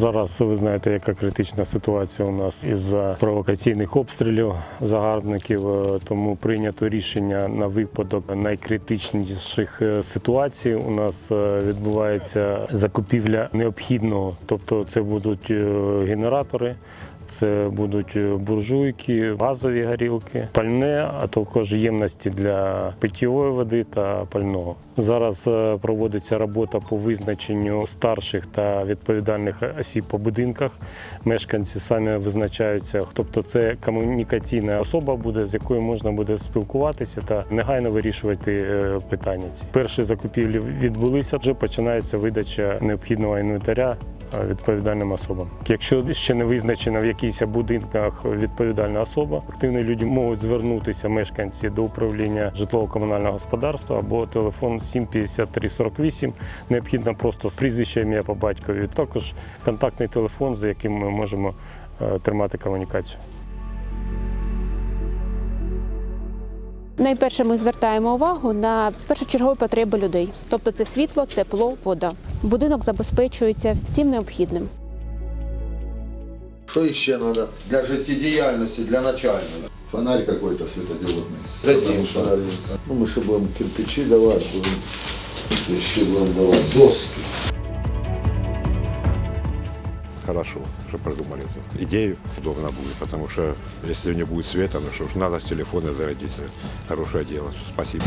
Зараз ви знаєте, яка критична ситуація у нас із-за провокаційних обстрілів загарбників. Е, Тому прийнято рішення на випадок найкритичніших е, ситуацій. У нас е, відбувається закупівля необхідного, тобто це будуть генератори. Це будуть е, буржуйки, газові горілки, пальне, а також ємності для питьової води та пального. Зараз е, проводиться робота по визначенню старших та відповідальних осіб по будинках. Мешканці самі визначаються, тобто це комунікаційна особа буде, з якою можна буде спілкуватися та негайно вирішувати е, питання. Ці перші закупівлі відбулися. Вже починається видача необхідного інвентаря відповідальним особам. Якщо ще не визначена в якихось будинках відповідальна особа, активні люди можуть звернутися мешканці до управління житлово-комунального господарства або телефон 75348. Необхідно просто прізвище ім'я по батькові. Також контактний телефон, за яким ми можемо е, тримати комунікацію. Найперше ми звертаємо увагу на першочергові потреби людей, тобто це світло, тепло, вода. Будинок забезпечується всім необхідним. Что еще надо для жизнедеятельности, для начального? Фонарь какой-то светодиодный. Потому что, ну, мы же будем кирпичи давать, будем, еще будем давать доски. Хорошо, что придумали эту идею. Удобно будет, потому что если не будет света, ну что ж, надо с телефона зарядиться. Хорошее дело. Спасибо.